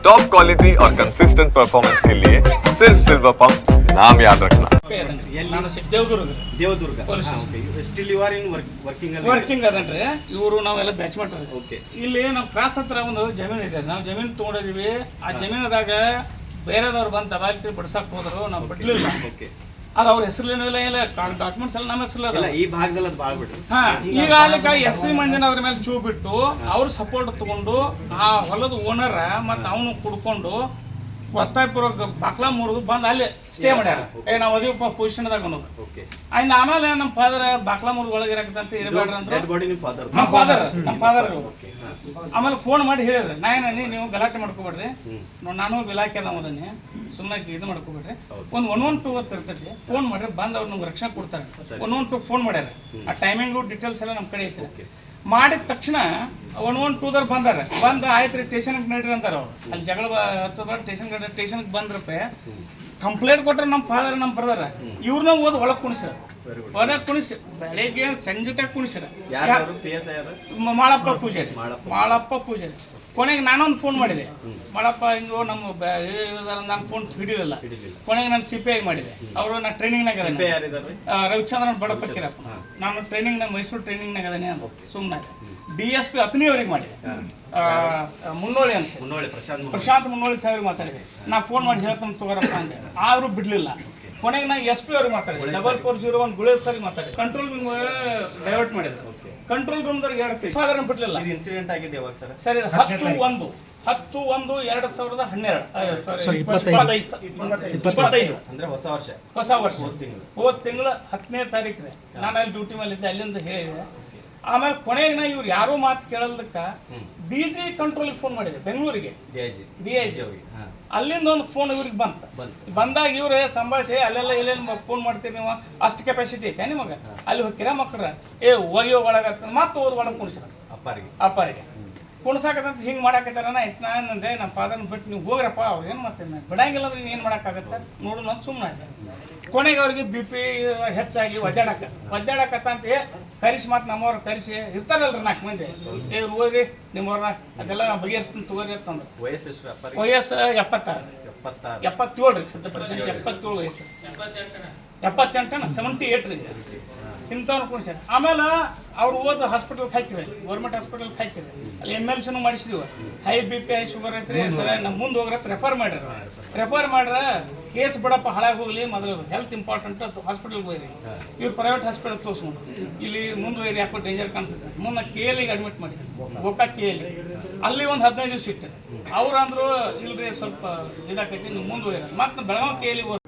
Top quality और consistent performance के लिए सिर्फ सिल्वर पंप नाम याद रखना ಎಲ್ಲಿ ನಾನು C- Devadurga Devadurga Police still you are in working ಅಲ್ಲಿ ವರ್ಕಿಂಗ್ ಅದನ್ರಿ ಇವರು ನಾವೆಲ್ಲ ಬ್ಯಾಚ್ ಮಾಡ್ರಿ ಓಕೆ ಇಲ್ಲಿ ನಮ್ಮ ಕ್ರಾಸ್ ಹತ್ರ ಒಂದು ಜಮೀನು ಇದೆ ನಾವು ಜಮೀನು ತೊಗೊಂಡಿದೀವಿ ಆ ಜಮೀನದಾಗ ಬೇರೆದವ್ರು ಬಂದು ದಬಾಯಿಸಿ ಬಿಡ್ಸಕ್ ಹೋದ್ರು ನಾವು ಬಿಡ್ಲಿಲ್ಲ ಓಕೆ ಅದು ಅವ್ರ ಹೆಸರು ಇಲ್ಲ ಇಲ್ಲ ಡಾಕ್ಯುಮೆಂಟ್ಸ್ ಎಲ್ಲ ನಮ್ಮ ಹೆಸರು ಇಲ್ಲ ಈ ಭಾಗದಲ್ಲಿ ಅದು ಭಾಳ ಬಿಡ್ರಿ. ಹಾ ಈಗ ಅದಕ್ಕೆ ಎಸ್ ಸಿ ಮಂದಿನ ಅವ್ರ ಮೇಲೆ ಚೂ ಬಿಟ್ಟು ಅವ್ರ ಸಪೋರ್ಟ್ ತಗೊಂಡು ಆ ಹೊಲದ ಓನರ್ ಮತ್ತು ಅವನು ಕುಡ್ಕೊಂಡು ಒತ್ತಾಯಪೂರ್ವಕ ಬಾಕ್ಲಾ ಮುರಿದು ಬಂದು ಅಲ್ಲಿ ಸ್ಟೇ ಮಾಡ್ಯಾರ. ಏ ನಾವು ಅದೀವಪ್ಪ ಪೊಸಿಷನ್ದಾಗ ಅನ್ನೋದು ಆಯ್ತು ಆಮೇಲೆ ನಮ್ಮ ಫಾದರ್ ಬಾಕ್ಲಾ ಮುರಿದು ಒಳಗೆ ಇರಕತ್ತಂತ ಇರಬೇಡ್ರಿ ಅಂತ ಡೆಡ್ ಬಾಡಿ ನಿಮ್ಮ ಫಾದರ್ ನಮ್ಮ ಫಾದರ್ ನಮ್ಮ ಫಾದರ್ ಆಮೇಲೆ ಫೋನ್ ಮಾಡಿ ಹೇಳಿದ್ರು. ನಾ ಏನಿ ನೀವು ಗಲಾಟೆ ಮಾಡ್ಕೋಬೇಡ್ರಿ. ನಾನು ಇಲಾಖೆ ಅದನ್ನೇ. ಸುಮ್ಮನೆ ಇದು ಮಾಡ್ಕೋಬೇಡ್ರಿ. ಒಂದು ಒನ್ ಒನ್ ಟೂ ಅಂತ ಇರ್ತೈತಿ. ಫೋನ್ ಮಾಡ್ರಿ ಬಂದು ಅವ್ರು ನಮ್ಗೆ ರಕ್ಷಣೆ ಕೊಡ್ತಾರೆ. ಒನ್ ಒನ್ ಟು ಫೋನ್ ಮಾಡ್ಯಾರ. ಆ ಟೈಮಿಂಗು ಡೀಟೇಲ್ಸ್ ಎಲ್ಲ ನಮ್ಮ ಕಡೆ ಐತಿ ಮಾಡಿದ ತಕ್ಷಣ ಒನ್ ಒನ್ ಟೂದವ್ರು ಬಂದಾರ. ಬಂದು ಆಯ್ತು ರೀ ಸ್ಟೇಷನ್ಗೆ ನಡೀರಿ ಅಂತಾರೆ ಅವ್ರು. ಅಲ್ಲಿ ಜಗಳ ಹತ್ತದ ಸ್ಟೇಷನ್ ಸ್ಟೇಷನ್ಗೆ ಬಂದ್ರಪ್ಪ. ಕಂಪ್ಲೇಂಟ್ ಕೊಟ್ರೆ ನಮ್ಮ ಫಾದರ್ ನಮ್ಮ ಬ್ರದರ್ ಇವ್ರನ್ನ ಓದ್ ಒಳಗೆ ಕುಣಿಸ್ಯಾರ. ಹೊರಗೆ ಕುಣಿಸಿ ಬೆಳಗ್ಗೆ ಸಂಜೆ ಕುಣಿಸ್ಯಾರ. ಮಾಳಪ್ಪ ಪೂಜಾರಿ. ಮಾಳಪ್ಪ ಪೂಜಾರಿ. ಕೊನೆಗೆ ನಾನೊಂದು ಫೋನ್ ಮಾಡಿದೆ. ಮಳಪ್ಪ ಹಿಂಗು ನಮ್ಮ ನಾನು ಫೋನ್ ಹಿಡಿಲಿಲ್ಲ. ಕೊನೆಗೆ ನಾನು ಸಿ ಪಿ ಐ ಮಾಡಿದೆ. ಅವರು ನಾನು ಟ್ರೈನಿಂಗ್ನಾಗ ಪಿ ಬಡಪ್ಪ ಕಿರಪ್ಪ. ರವಿಚಂದ್ರನ್ ಬಡಪಕ್ಕಿರಪ್ಪ ನಾನು ಟ್ರೈನಿಂಗ್ನಾಗ ಮೈಸೂರು ಟ್ರೈನಿಂಗ್ನಾಗ ಅದೇನೆ ಅಂತ. ಸುಮ್ಮನೆ ಡಿ ಎಸ್ ಪಿ ಅತನಿ ಅವ್ರಿಗೆ ಮಾಡಿದೆ. ಮುನ್ನೋಳಿ ಅಂತ. ಪ್ರಶಾಂತ್ ಮುನ್ನೋಳಿ. ಪ್ರಶಾಂತ್ ಮುನ್ನೋಳಿ ಸಾಹೇಬ್ರಿಗೆ ಮಾತಾಡಿದೆ ನಾ ಫೋನ್ ಮಾಡಿ ಹೇಳ್ತಾನೆ ತಗೋರಪ್ಪ ಅಂದೆ. ಆದ್ರೂ ಬಿಡ್ಲಿಲ್ಲ. ಕೊನೆಗೆ ನಾ ಎಸ್ ಪಿ ಅವ್ರಿಗೆ ಮಾತಾಡಿದೆ ಡಬಲ್ ಫೋರ್ ಜೀರೋ ಒನ್ ಗುಳೇ ಸರಿ ಮಾತಾಡಿ ಕಂಟ್ರೋಲ್ ರೂಮ್ ಡೈವರ್ಟ್ ಮಾಡಿದ್ರು. ಕಂಟ್ರೋಲ್ ರೂಮ್ದವ್ರಿಗೆ ಎರಡು ಸಾಧಾರಣ ಬಿಡ್ಲಿಲ್ಲ ಇದು ಇನ್ಸಿಡೆಂಟ್ ಆಗಿದೆ ಯಾವಾಗ ಸರ್? ಸರಿ ಇದು ಹತ್ತು ಒಂದು. ಹತ್ತು ಒಂದು ಎರಡ್ ಸಾವಿರದ ಹನ್ನೆರಡು. ಇಪ್ಪತ್ತೈದು. ಅಂದ್ರೆ ಹೊಸ ವರ್ಷ. ಹೊಸ ವರ್ಷ. ಹೋದ್ ತಿಂಗಳು. ಹೋದ್ ತಿಂಗಳು ಹತ್ತನೇ ತಾರೀಕು ನಾನು ಅಲ್ಲಿ ಡ್ಯೂಟಿ ಮೇಲೆ ಇದ್ದೆ ಅಲ್ಲಿಂದ ಹೇಳಿದೆ. ಆಮೇಲೆ ಕೊನೆಗೆ ನಾ ಇವ್ರು ಯಾರು ಮಾತು ಕೇಳಲ್ದಕ್ಕ ಡಿ ಜಿ ಕಂಟ್ರೋಲಿಗೆ ಫೋನ್ ಮಾಡಿದೆ ಬೆಂಗಳೂರಿಗೆ. D I G. ಡಿ ಅವ್ರಿಗೆ ಅಲ್ಲಿಂದ ಒಂದು ಫೋನ್ ಇವ್ರಿಗೆ ಬಂತ. ಬಂದಾಗ ಇವ್ರೆ ಸಂಭಾಳಿಸಿ ಅಲ್ಲೆಲ್ಲ ಎಲ್ಲೆಲ್ಲಿ ಫೋನ್ ಮಾಡ್ತೀರಿ ನೀವು? ಅಷ್ಟು ಕೆಪಾಸಿಟಿ ಐತೆ ನಿಮಗೆ? ಅಲ್ಲಿ ಹೋಗ್ತೀರಾ ಮಕ್ಕಳ ಏ ಹೋಗಿ ಒಳಗತ್ತ ಮತ್ತೆ ಓದ್ ಒಳಗೆ ಕುಣಿಸ್ರ ಅಪ್ಪಾರಿಗೆ. ಅಪ್ಪರಿಗೆ. ಕುಣ್ಸಾಕತ್ತಂತ ಹಿಂಗೆ ಮಾಡಾಕತ್ತಾರ ಆಯ್ತು ನಾನು ಅಂದೆ ನಮ್ಮ ಫಾದರ್ನ ಬಿಟ್ಟು ನೀವು ಹೋಗ್ರಪ್ಪ ಅವ್ರು ಏನು ಮತ್ತೆ ನಾನು ಬಿಡಂಗಿಲ್ಲ ಅಂದ್ರೆ ಏನು ಮಾಡೋಕ್ಕಾಗತ್ತೆ ನೋಡು ನಾನು ಸುಮ್ಮನೆ ಆಯ್ತು ಕೊನೆಗೆ ಅವ್ರಿಗೆ ಬಿ ಪಿ ಹೆಚ್ಚಾಗಿ ಒದ್ದಾಡಕ ಒದ್ದಾಡಕತ್ತ ಅಂತ ಕರಿಸಿ ಮತ್ತೆ ನಮ್ಮವ್ರು ಕರಿಸಿ ಇರ್ತಾರಲ್ರಿ ನಾಲ್ಕು ಮಂದಿ. ಏ ಇವ್ರು ಹೋಗ್ರಿ ನಿಮ್ಮವ್ರನ್ನ ಅದೆಲ್ಲ ನಾನು ಬಗೆಹರಿಸ್ತೀನಿ ತಗೋರಿ ಅಂತಂದ್ರೆ. ವಯಸ್ಸು ಎಪ್ಪತ್ತಾರು. ಎಪ್ಪತ್ತೇಳು ರೀ ಸದ್ಯ ಪ್ರೆಸೆಂಟ್ ಎಪ್ಪತ್ತೇಳು ವಯಸ್ಸು. ಎಪ್ಪತ್ತೆಂಟನ? ಸೆವೆಂಟಿ ಏಟ್ ರೀ. ಇಂಥವ್ರು ಸರ್. ಆಮೇಲೆ ಅವ್ರು ಓದ್ ಹಾಸ್ಪಿಟಲ್ ಹಾಕಿರಿ ಗೌರ್ಮೆಂಟ್ ಹಾಸ್ಪಿಟಲ್ಗೆ ಹಾಕಿದ್ರೆ ಅಲ್ಲಿ ಎಂ ಎಲ್ ಸಿನೂ ಮಾಡಿಸಿದ್ವಿ. High B P high sugar ಐತ್ರಿ ಸರ್ ನಮ್ಮ ಮುಂದೆ ಹೋಗ್ರತ್ ರೆಫರ್ ಮಾಡ್ರಿ ರೆಫರ್ ಮಾಡ್ರ ಕೇಸ್ ಬಿಡಪ್ಪ ಹಾಳಾಗಿ ಹೋಗಲಿ ಮೊದಲು ಹೆಲ್ತ್ ಇಂಪಾರ್ಟೆಂಟ್ ಅಂತ ಹಾಸ್ಪಿಟಲ್ಗೆ ಹೋಗಿರಿ ಇವ್ರು ಪ್ರೈವೇಟ್ ಹಾಸ್ಪಿಟಲ್ ತೋರಿಸ್ಕೊಂಡು ಇಲ್ಲಿ ಮುಂದೆ ಹೋಗ್ರಿ ಯಾಕೋ ಡೇಂಜರ್ ಕಾಣಿಸುತ್ತೆ. ಮುನ್ನ ಕೆ ಅಡ್ಮಿಟ್ ಮಾಡಿದ್ರು. ಒಕ್ಕ ಕೆ ಅಲ್ಲಿ ಒಂದು ಹದಿನೈದು ದಿವಸ ಇಟ್ಟು ಅವ್ರು ಅಂದರು ಇಲ್ರಿ ಸ್ವಲ್ಪ ಇದಾಕೈತಿ ನೀವು ಮುಂದೆ ಹೋಗ್ರಿ ಮತ್ತೆ ಬೆಳಗಾವಿ ಕೆ ಎಲ್ಲಿಗೆ ಹೋದ್ರು.